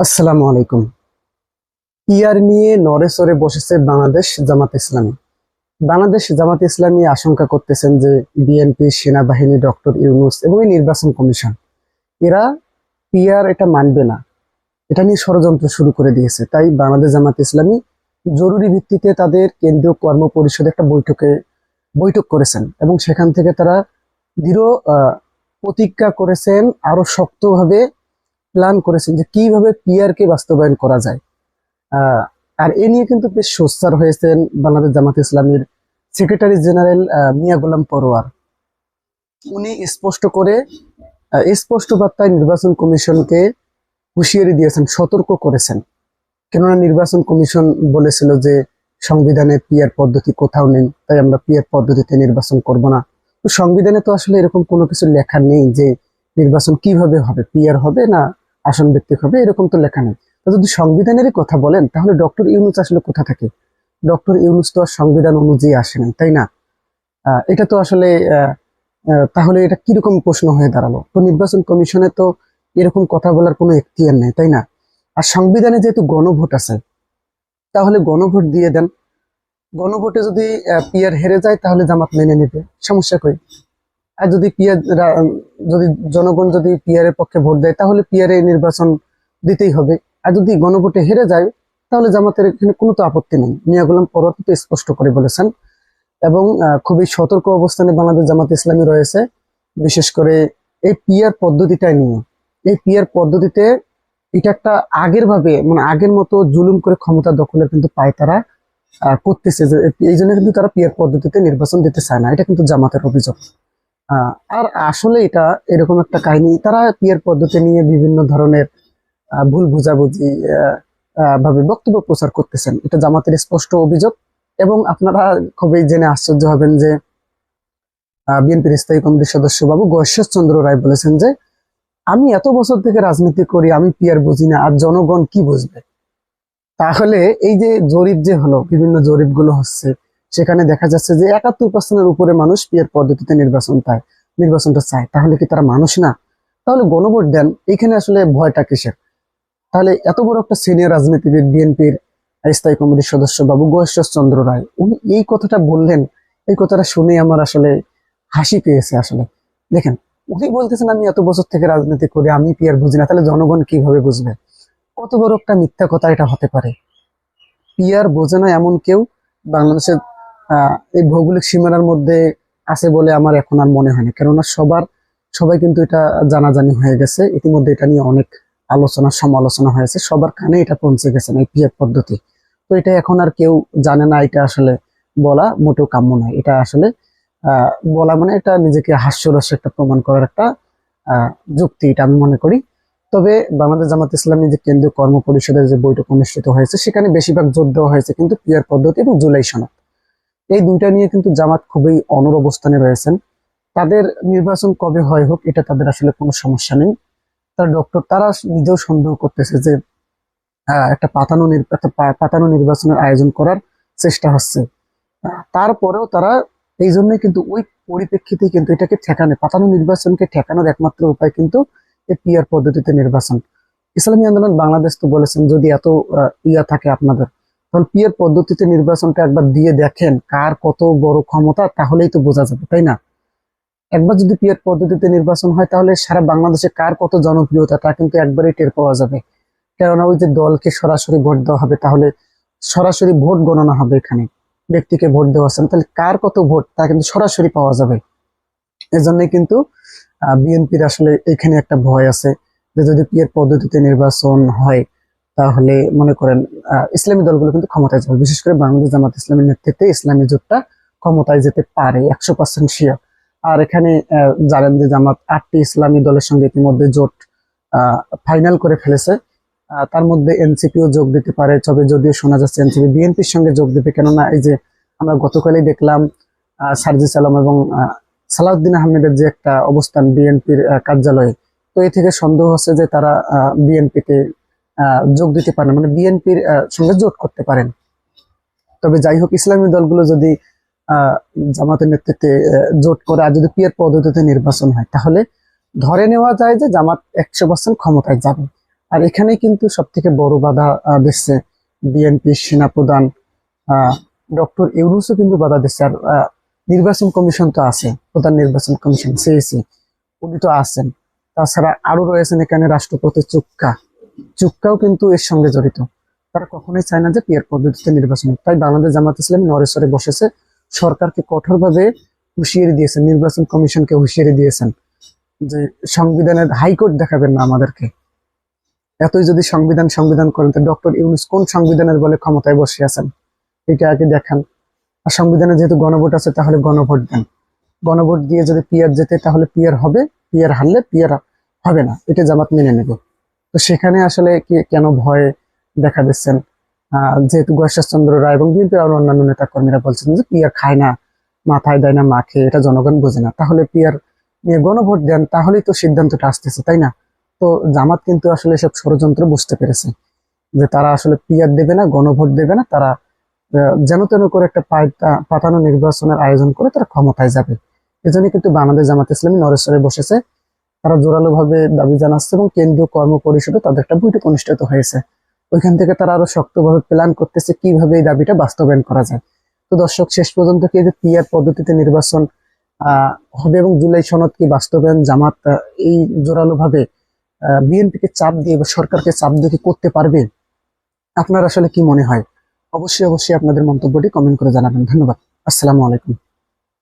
আসসালামু আলাইকুম। পিআর নিয়ে নড়েচড়ে বসেছে বাংলাদেশ জামাত ইসলামী। বাংলাদেশ জামাত ইসলামী আশঙ্কা করতেছেন যে বিএনপি সেনাবাহিনী ডক্টর ইউনুস এবং এই নির্বাচন কমিশন, এরা পিআর এটা মানবে না। এটা নিয়ে ষড়যন্ত্র শুরু করে দিয়েছে। তাই বাংলাদেশ জামাত ইসলামী জরুরি ভিত্তিতে তাদের কেন্দ্রীয় কর্ম পরিষদে একটা বৈঠকে বৈঠক করেছেন এবং সেখান থেকে তারা দৃঢ় প্রতিজ্ঞা করেছেন আরও শক্তভাবে প্ল্যান করেছেন যে কীভাবে পিআর কে বাস্তবায়ন করা যায়। আর এ নিয়ে কিন্তু বেশ সোচ্চার হয়েছেন বাংলাদেশ জামাত ইসলামীর সেক্রেটারি জেনারেল মিয়া গোলাম পরোয়ার। উনি স্পষ্ট করে স্পষ্ট বার্তায় নির্বাচন কমিশনকে হুঁশিয়ারি দিয়েছেন, সতর্ক করেছেন। কেননা নির্বাচন কমিশন বলেছিল যে সংবিধানে পিআর পদ্ধতি কোথাও নেই, তাই আমরা পিআর পদ্ধতিতে নির্বাচন করব না। তো সংবিধানে তো আসলে এরকম কোনো কিছু লেখা নেই যে নির্বাচন কীভাবে হবে পিআর হবে না আসন ভিত্তিক হবে, এরকম তো লেখা নেই। তো যদি সংবিধানেরই কথা বলেন, তাহলে ডক্টর ইউনুস আসলে কোথা থাকে? ডক্টর ইউনুস তো আর সংবিধান অনুযায়ী আসে নাই, তাই না? এটা তো আসলে তাহলে এটা কীরকম প্রশ্ন হয়ে দাঁড়াল? তো নির্বাচন কমিশনে তো এরকম কথা বলার কোনো এখতিয়ার নেই, তাই না? আর সংবিধানে যেহেতু গণভোট আছে, তাহলে গণভোট দিয়ে দেন। গণভোটে যদি পিয়ার হেরে যায়, তাহলে জামাত মেনে নেবে। সমস্যা কই? আর যদি পিয়ার যদি জনগণ যদি পিয়ার এর পক্ষে ভোট দেয়, তাহলে পিয়ার নির্বাচন দিতেই হবে। আর যদি গণভোটে হেরে যায়, তাহলে জামাতের এখানে কোনো তো আপত্তি নেই। মিয়া গোলাম কিন্তু স্পষ্ট করে বলেছেন। এবং খুবই সতর্ক অবস্থানে বাংলাদেশ জামাত ইসলামী রয়েছে। বিশেষ করে এই পিয়ার পদ্ধতিটা নিয়ে। এই পিয়ার পদ্ধতিতে এটা একটা আগের ভাবে মানে আগের মতো জুলুম করে ক্ষমতা দখলের কিন্তু পায় তারা করতেছে এই জন্য কিন্তু তারা পিয়ার পদ্ধতিতে নির্বাচন দিতে চায় না। এটা কিন্তু জামাতের অভিযোগ। আর আসলে এটা এরকম একটা কাহিনী। তারা পিয়ার পদ্ধতি নিয়ে বিভিন্ন ধরনের ভুল বুঝাবুঝি ভাবে বক্তব্য প্রচার করতেছেন। এটা জামাতের স্পষ্ট অভিযোগ এবং আপনারা খুবই জেনে আশ্চর্য হবেন যে বিএনপির স্থায়ী কমিটির সদস্য বাবু গৈশ্বর চন্দ্র রায় বলেছেন যে, আমি এত বছর থেকে রাজনীতি করি, আমি পিয়ার বুঝি না, আর জনগণ কি বুঝবে? তাহলে এই যে জরিপ যে হলো, বিভিন্ন জরিপগুলো হচ্ছে সেখানে দেখা যাচ্ছে যে একাত্তর পার্সেন্টের উপরে মানুষ পিয়ার পদ্ধতিতে নির্বাচন চায় নির্বাচনটা চায়। তাহলে কি তারা মানুষ না? তাহলে গণভোট দেন। এখানে আসলে ভয়টা কিসের? তাহলে এত বড় একটা সিনিয়র রাজনীতিবিদ, বিএনপির স্থায়ী কমিটির সদস্য বাবু গৈশ্বর চন্দ্র রায়, উনি এই কথাটা বললেন, এই কথাটা শুনে আমার আসলে হাসি পেয়েছে আসলে। দেখেন, উনি বলতেছেন, আমি এত বছর থেকে রাজনীতি করি, আমি পিয়ার বুঝি না? তাহলে জনগণ কীভাবে বুঝবে? কত বড় একটা মিথ্যা কথা এটা হতে পারে? পিয়ার বোঝে না এমন কেউ? বাংলাদেশের এই ভৌগোলিক সীমানার মধ্যে আছে বলে আমার এখন আর মনে হয় না। কেননা সবার, সবাই কিন্তু এটা জানাজানি হয়ে গেছে। ইতিমধ্যে এটা নিয়ে অনেক আলোচনা, সমালোচনা হয়েছে। সবার কানে এটা পৌঁছে গেছে না, এই পিয়ার পদ্ধতি। তো এটা এখন আর কেউ জানে না, এটা আসলে বলা মোটেও কাম্য নয়। এটা আসলে বলা মানে এটা নিজেকে হাস্যরস একটা প্রমাণ করার একটা যুক্তি, এটা আমি মনে করি। তবে বাংলাদেশ জামাত ইসলামী যে কেন্দ্রীয় কর্ম পরিষদের যে বৈঠক অনুষ্ঠিত হয়েছে, সেখানে বেশিরভাগ জোর দেওয়া হয়েছে কিন্তু পিয়ার পদ্ধতি এবং জুলাই সনদ। এই দুইটা নিয়ে কিন্তু জামাত খুবই অনর অবস্থানে রয়েছেন। তাদের নির্বাচন কবে হয় হোক, এটা তাদের আসলে কোনো সমস্যা নেই। তারা ডক্টর, তারা নিজেও সন্দেহ করতেছে যে একটা পাতানো পাতানো নির্বাচনের আয়োজন করার চেষ্টা হচ্ছে। তারপরেও তারা এই জন্যই কিন্তু ওই পরিপ্রেক্ষিতে কিন্তু এটাকে ঠেকানো, পাতানো নির্বাচনকে ঠেকানোর একমাত্র উপায় কিন্তু এই পিআর পদ্ধতিতে নির্বাচন। ইসলামী আন্দোলন বাংলাদেশ তো বলেছেন, যদি এত ইয়া থাকে আপনাদের তখন পিআর পদ্ধতিতে নির্বাচনটা একবার দিয়ে দেখেন কার কত বড় ক্ষমতা, তাহলেই তো বোঝা যাবে, তাই না? একবার যদি পিআর পদ্ধতিতে নির্বাচন হয়, তাহলে সারা বাংলাদেশে কার কত জনপ্রিয়তা, তা কিন্তু একবারই টের পাওয়া যাবে। কেননা ওই যে দলকে সরাসরি ভোট দেওয়া হবে, তাহলে সরাসরি ভোট গণনা হবে এখানে। ব্যক্তিকে ভোট দেওয়া আছে, তাহলে কার কত ভোট, তা কিন্তু সরাসরি পাওয়া যাবে। এজন্যই কিন্তু বিএনপির আসলে এখানে একটা ভয় আছে যে যদি পিয়ার পদ্ধতিতে নির্বাচন হয় তাহলে মনে করেন ইসলামী দলগুলো কিন্তু ক্ষমতায় যাবে। বিশেষ করে বাংলাদেশ জামাত ইসলামের নেতৃত্বে ইসলামী জোটটা ক্ষমতায় যেতে পারে, একশো পার্সেন্ট শিয়া আর এখানে জানেন যে জামাত, আটটি ইসলামী দলের সঙ্গে ইতিমধ্যে জোট ফাইনাল করে ফেলেছে। তার মধ্যে এনসিপিও যোগ দিতে পারে, তবে যদিও শোনা যাচ্ছে এনসিপি বিএনপির সঙ্গে যোগ দিবে, কেননা এই যে আমরা গতকালই দেখলাম সার্জিস আলম এবং সালাউদ্দিন আহমেদের যে একটা অবস্থান বিএনপির কার্যালয়ে, তো এ থেকে সন্দেহ হচ্ছে যে তারা বিএনপিতে যোগ দিতে পারেন মানে বিএনপির সঙ্গে জোট করতে পারেন। তবে যাই হোক, ইসলামী দলগুলো যদি জামাতের নেতৃত্বে জোট করে আর যদি পিয়ার পদ্ধতিতে নির্বাচন হয়, তাহলে ধরে নেওয়া যায় যে জামাত একশো পার্সেন্ট ক্ষমতায় যাবে। আর এখানে কিন্তু সব থেকে বড় বাধা দিচ্ছে বিএনপি সেনাপ্রধান ডক্টর ইউনুসও কিন্তু বাধা দিচ্ছে। আর নির্বাচন কমিশন তো আছে, প্রধান নির্বাচন কমিশন, সিএসি, উনি তো আছেন। তাছাড়া আরও রয়েছেন এখানে রাষ্ট্রপতি চুক্কা। চুক্কাও কিন্তু এর সঙ্গে জড়িত। তারা কখনোই চায় না যে পিয়ার পদ্ধতিতে নির্বাচন। তাই বাংলাদেশ জামাত ইসলাম নরেশ্বরে বসেছে। সরকারকে কঠোরভাবে হুঁশিয়ারি দিয়েছেন, নির্বাচন কমিশনকে হুঁশিয়ারি দিয়েছেন যে সংবিধানের হাইকোর্ট দেখাবেন না আমাদেরকে। এতই যদি সংবিধান সংবিধান করেন, তো ডক্টর ইউনুস কোন সংবিধানের বলে ক্ষমতায় বসে আছেন? এটা আগে দেখান। আর সংবিধানে যেহেতু গণভোট আছে, তাহলে গণভোট দেন। গণভোট দিয়ে যদি পিয়ার যেতে তাহলে পিয়ার হবে। পিয়ার হারলে পিয়ার হবে না। এটা জামাত মেনে নেব। তো সেখানে আসলে কেন ভয় দেখা দিচ্ছেন? যেহেতু চন্দ্র রায় এবং বিএনপির আরও অন্যান্য নেতা কর্মীরা বলছেন যে পিয়ার খায় না, মাথায় দেয় না মাখে এটা জনগণ বোঝে না। তাহলে পিয়ার নিয়ে গণভোট দেন, তাহলেই তো সিদ্ধান্তটা আসতেছে, তাই না? তো জামাত কিন্তু আসলে এসব ষড়যন্ত্র বুঝতে পেরেছে যে তারা আসলে পিয়ার দেবে না, গণভোট দেবে না, তারা যেন তেন করে একটা পাতানো নির্বাচনের আয়োজন করে তারা ক্ষমতায় যাবে। এজন্য কিন্তু বাংলাদেশ জামাত ইসলামী নরেশ্বরে বসেছে। তারা জোরালো ভাবে দাবি জানাচ্ছে এবং কেন্দ্রীয় কর্ম পরিষদে তাদের একটা বৈঠক অনুষ্ঠিত হয়েছে। ওইখান থেকে তারা আরও শক্তভাবে প্ল্যান করতেছে কীভাবে এই দাবিটা বাস্তবায়ন করা যায়। তো দর্শক, শেষ পর্যন্ত কি যে পিয়ার পদ্ধতিতে নির্বাচন হবে এবং জুলাই সনদ কি বাস্তবায়ন, জামাত এই জোরালো ভাবে বিএনপিকে চাপ দিয়ে বা সরকারকে চাপ দিয়ে করতে পারবে? আপনার আসলে কি মনে হয়? অবশ্যই অবশ্যই আপনাদের মন্তব্যটি কমেন্ট করে জানাবেন। ধন্যবাদ। আসসালামু আলাইকুম।